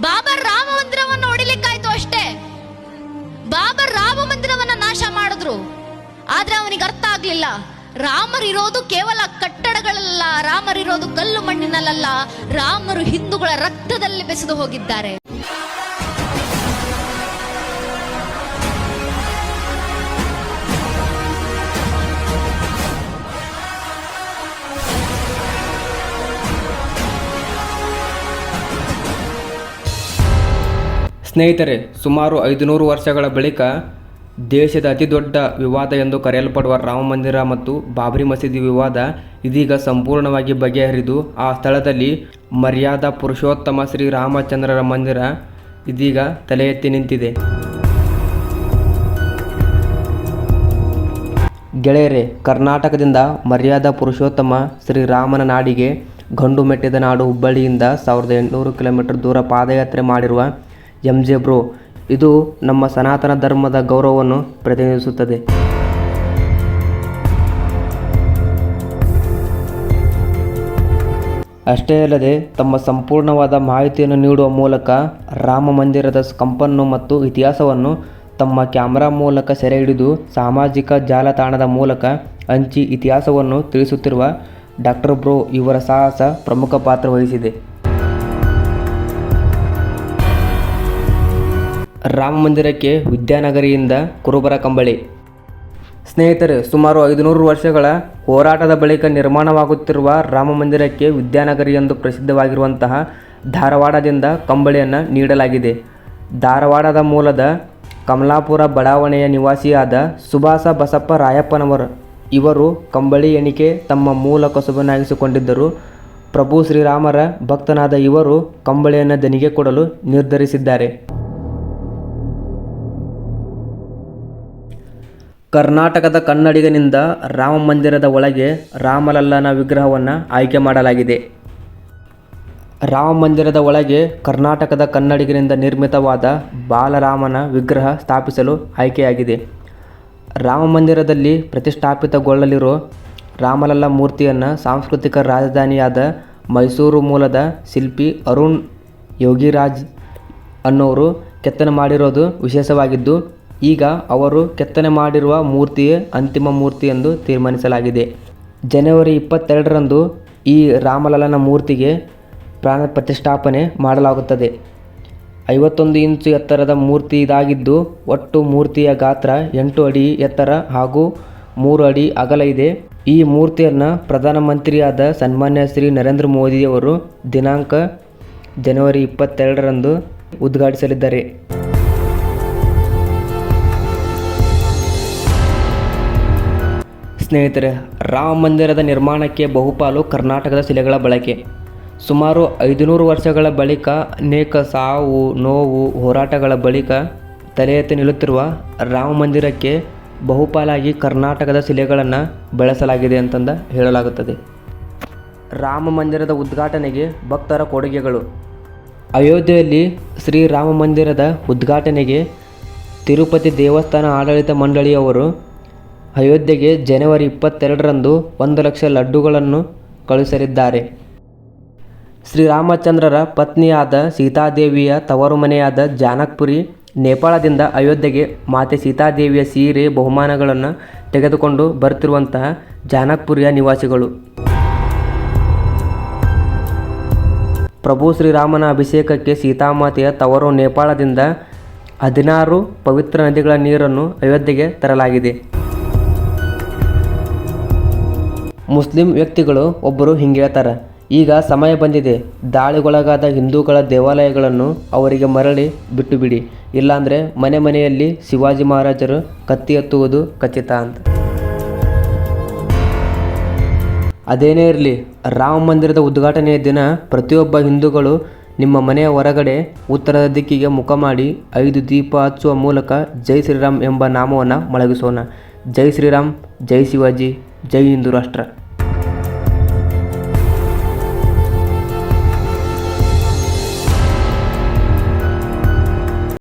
ಬಾಬರ್ ರಾಮ ಮಂದಿರವನ್ನು ಹೊಡಿಲಿಕ್ಕಾಯ್ತು ಅಷ್ಟೇ. ಬಾಬರ್ ರಾಮ ಮಂದಿರವನ್ನ ನಾಶ ಮಾಡಿದ್ರು. ಆದ್ರೆ ಅವನಿಗೆ ಅರ್ಥ ಆಗ್ಲಿಲ್ಲ. ರಾಮರಿರೋದು ಕೇವಲ ಕಟ್ಟಡಗಳಲ್ಲ, ರಾಮರಿರೋದು ಕಲ್ಲು ಮಣ್ಣಿನಲ್ಲ ರಾಮರು ಹಿಂದೂಗಳ ರಕ್ತದಲ್ಲಿ ಬೆಸೆದು ಹೋಗಿದ್ದಾರೆ. ಸ್ನೇಹಿತರೆ, ಸುಮಾರು ಐದುನೂರು ವರ್ಷಗಳ ಬಳಿಕ ದೇಶದ ಅತಿದೊಡ್ಡ ವಿವಾದ ಎಂದು ಕರೆಯಲ್ಪಡುವ ರಾಮ ಮಂದಿರ ಮತ್ತು ಬಾಬರಿ ಮಸೀದಿ ವಿವಾದ ಇದೀಗ ಸಂಪೂರ್ಣವಾಗಿ ಬಗೆಹರಿದು, ಆ ಸ್ಥಳದಲ್ಲಿ ಮರ್ಯಾದಾ ಪುರುಷೋತ್ತಮ ಶ್ರೀ ರಾಮಚಂದ್ರರ ಮಂದಿರ ಇದೀಗ ತಲೆ ಎತ್ತಿ ನಿಂತಿದೆ. ಗೆಳೆಯರೆ, ಕರ್ನಾಟಕದಿಂದ ಮರ್ಯಾದಾ ಪುರುಷೋತ್ತಮ ಶ್ರೀರಾಮನ ನಾಡಿಗೆ ಗಂಡು ಮೆಟ್ಟಿದ ನಾಡು ಹುಬ್ಬಳ್ಳಿಯಿಂದ ಸಾವಿರದ ಎಂಟುನೂರು ಕಿಲೋಮೀಟರ್ ದೂರ ಪಾದಯಾತ್ರೆ ಮಾಡಿರುವ ಎಂ ಜೆ ಬ್ರೋ, ಇದು ನಮ್ಮ ಸನಾತನ ಧರ್ಮದ ಗೌರವವನ್ನು ಪ್ರತಿನಿಧಿಸುತ್ತದೆ. ಅಷ್ಟೇ ಅಲ್ಲದೆ ತಮ್ಮ ಸಂಪೂರ್ಣವಾದ ಮಾಹಿತಿಯನ್ನು ನೀಡುವ ಮೂಲಕ ರಾಮ ಮಂದಿರದ ಕಂಪನ್ನು ಮತ್ತು ಇತಿಹಾಸವನ್ನು ತಮ್ಮ ಕ್ಯಾಮೆರಾ ಮೂಲಕ ಸೆರೆ ಹಿಡಿದು ಸಾಮಾಜಿಕ ಜಾಲತಾಣದ ಮೂಲಕ ಹಂಚಿ ಇತಿಹಾಸವನ್ನು ತಿಳಿಸುತ್ತಿರುವ ಡಾಕ್ಟರ್ ಬ್ರೋ ಇವರ ಸಾಹಸ ಪ್ರಮುಖ ಪಾತ್ರ ವಹಿಸಿದೆ. ರಾಮ ಮಂದಿರಕ್ಕೆ ವಿದ್ಯಾನಗರಿಯಿಂದ ಕುರುಬರ ಕಂಬಳಿ. ಸ್ನೇಹಿತರೆ, ಸುಮಾರು ಐದುನೂರು ವರ್ಷಗಳ ಹೋರಾಟದ ಬಳಿಕ ನಿರ್ಮಾಣವಾಗುತ್ತಿರುವ ರಾಮ ಮಂದಿರಕ್ಕೆ ವಿದ್ಯಾನಗರಿ ಎಂದು ಪ್ರಸಿದ್ಧವಾಗಿರುವಂತಹ ಧಾರವಾಡದಿಂದ ಕಂಬಳಿಯನ್ನು ನೀಡಲಾಗಿದೆ. ಧಾರವಾಡದ ಮೂಲದ ಕಮಲಾಪುರ ಬಡಾವಣೆಯ ನಿವಾಸಿಯಾದ ಸುಭಾಸ ಬಸಪ್ಪ ರಾಯಪ್ಪನವರು, ಇವರು ಕಂಬಳಿ ಎಣಿಕೆ ತಮ್ಮ ಮೂಲ ಕಸುಬನಾಗಿಸಿಕೊಂಡಿದ್ದರು ಪ್ರಭು ಶ್ರೀರಾಮರ ಭಕ್ತನಾದ ಇವರು ಕಂಬಳಿಯನ್ನು ದನಿಗೆ ಕೊಡಲು ನಿರ್ಧರಿಸಿದ್ದಾರೆ. ಕರ್ನಾಟಕದ ಕನ್ನಡಿಗನಿಂದ ರಾಮ ಮಂದಿರದ ಒಳಗೆ ರಾಮಲಲ್ಲನ ವಿಗ್ರಹವನ್ನು ಆಯ್ಕೆ ಮಾಡಲಾಗಿದೆ. ರಾಮ ಮಂದಿರದ ಒಳಗೆ ಕರ್ನಾಟಕದ ಕನ್ನಡಿಗನಿಂದ ನಿರ್ಮಿತವಾದ ಬಾಲರಾಮನ ವಿಗ್ರಹ ಸ್ಥಾಪಿಸಲು ಆಯ್ಕೆಯಾಗಿದೆ. ರಾಮ ಮಂದಿರದಲ್ಲಿ ಪ್ರತಿಷ್ಠಾಪಿತಗೊಳ್ಳಲಿರೋ ರಾಮಲಲ್ಲ ಮೂರ್ತಿಯನ್ನು ಸಾಂಸ್ಕೃತಿಕ ರಾಜಧಾನಿಯಾದ ಮೈಸೂರು ಮೂಲದ ಶಿಲ್ಪಿ ಅರುಣ್ ಯೋಗಿರಾಜ್ ಅನ್ನೋರು ಕೆತ್ತನೆ ಮಾಡಿರೋದು ವಿಶೇಷವಾಗಿದ್ದು ಈಗ ಅವರು ಕೆತ್ತನೆ ಮಾಡಿರುವ ಮೂರ್ತಿಯೇ ಅಂತಿಮ ಮೂರ್ತಿ ಎಂದು ತೀರ್ಮಾನಿಸಲಾಗಿದೆ. ಜನವರಿ ಇಪ್ಪತ್ತೆರಡರಂದು ಈ ರಾಮಲಲ್ಲನ ಮೂರ್ತಿಗೆ ಪ್ರಾಣ ಪ್ರತಿಷ್ಠಾಪನೆ ಮಾಡಲಾಗುತ್ತದೆ. ಐವತ್ತೊಂದು ಇಂಚು ಎತ್ತರದ ಮೂರ್ತಿ ಇದಾಗಿದ್ದು, ಒಟ್ಟು ಮೂರ್ತಿಯ ಗಾತ್ರ ಎಂಟು ಅಡಿ ಎತ್ತರ ಹಾಗೂ ಮೂರು ಅಡಿ ಅಗಲ ಇದೆ. ಈ ಮೂರ್ತಿಯನ್ನು ಪ್ರಧಾನಮಂತ್ರಿಯಾದ ಸನ್ಮಾನ್ಯ ಶ್ರೀ ನರೇಂದ್ರ ಮೋದಿಯವರು ದಿನಾಂಕ ಜನವರಿ ಇಪ್ಪತ್ತೆರಡರಂದು ಉದ್ಘಾಟಿಸಲಿದ್ದಾರೆ. ಸ್ನೇಹಿತರೆ, ರಾಮ ಮಂದಿರದ ನಿರ್ಮಾಣಕ್ಕೆ ಬಹುಪಾಲು ಕರ್ನಾಟಕದ ಶಿಲೆಗಳ ಬಳಕೆ. ಸುಮಾರು ಐದುನೂರು ವರ್ಷಗಳ ಬಳಿಕ ಅನೇಕ ಸಾವು, ನೋವು, ಹೋರಾಟಗಳ ಬಳಿಕ ತಲೆ ಎತ್ತಿ ನಿಲ್ಲುತ್ತಿರುವ ರಾಮ ಮಂದಿರಕ್ಕೆ ಬಹುಪಾಲಾಗಿ ಕರ್ನಾಟಕದ ಶಿಲೆಗಳನ್ನು ಬಳಸಲಾಗಿದೆ ಅಂತಂದ ಹೇಳಲಾಗುತ್ತದೆ. ರಾಮ ಮಂದಿರದ ಉದ್ಘಾಟನೆಗೆ ಭಕ್ತರ ಕೊಡುಗೆಗಳು. ಅಯೋಧ್ಯೆಯಲ್ಲಿ ಶ್ರೀರಾಮ ಮಂದಿರದ ಉದ್ಘಾಟನೆಗೆ ತಿರುಪತಿ ದೇವಸ್ಥಾನ ಆಡಳಿತ ಮಂಡಳಿಯವರು ಅಯೋಧ್ಯೆಗೆ ಜನವರಿ ಇಪ್ಪತ್ತೆರಡರಂದು ಒಂದು ಲಕ್ಷ ಲಡ್ಡುಗಳನ್ನು ಕಳುಹಿಸಲಿದ್ದಾರೆ. ಶ್ರೀರಾಮಚಂದ್ರರ ಪತ್ನಿಯಾದ ಸೀತಾದೇವಿಯ ತವರು ಮನೆಯಾದ ಜಾನಕ್ಪುರಿ, ನೇಪಾಳದಿಂದ ಅಯೋಧ್ಯೆಗೆ ಮಾತೆ ಸೀತಾದೇವಿಯ ಸೀರೆ, ಬಹುಮಾನಗಳನ್ನು ತೆಗೆದುಕೊಂಡು ಬರುತ್ತಿರುವಂತಹ ಜಾನಕ್ಪುರಿಯ ನಿವಾಸಿಗಳು. ಪ್ರಭು ಶ್ರೀರಾಮನ ಅಭಿಷೇಕಕ್ಕೆ ಸೀತಾಮಾತೆಯ ತವರು ನೇಪಾಳದಿಂದ ಹದಿನಾರು ಪವಿತ್ರ ನದಿಗಳ ನೀರನ್ನು ಅಯೋಧ್ಯೆಗೆ ತರಲಾಗಿದೆ. ಮುಸ್ಲಿಂ ವ್ಯಕ್ತಿಗಳು ಒಬ್ಬರು ಹಿಂಗೆ ಹೇಳ್ತಾರೆ ಈಗ ಸಮಯ ಬಂದಿದೆ. ದಾಳಿಗೊಳಗಾದ ಹಿಂದೂಗಳ ದೇವಾಲಯಗಳನ್ನು ಅವರಿಗೆ ಮರಳಿ ಬಿಟ್ಟು ಬಿಡಿ ಇಲ್ಲಾಂದರೆ ಮನೆ ಮನೆಯಲ್ಲಿ ಶಿವಾಜಿ ಮಹಾರಾಜರು ಕತ್ತಿ ಎತ್ತುವುದು ಖಚಿತ ಅಂತ. ಅದೇನೇ ಇರಲಿ, ರಾಮ ಮಂದಿರದ ಉದ್ಘಾಟನೆಯ ದಿನ ಪ್ರತಿಯೊಬ್ಬ ಹಿಂದೂಗಳು ನಿಮ್ಮ ಮನೆಯ ಹೊರಗಡೆ ಉತ್ತರದ ದಿಕ್ಕಿಗೆ ಮುಖ ಮಾಡಿ ಐದು ದೀಪ ಹಚ್ಚುವ ಮೂಲಕ ಜೈ ಶ್ರೀರಾಮ್ ಎಂಬ ನಾಮವನ್ನು ಮೊಳಗಿಸೋಣ. ಜೈ ಶ್ರೀರಾಮ್, ಜೈ ಶಿವಾಜಿ, ಜೈ ಹಿಂದೂ ರಾಷ್ಟ್ರ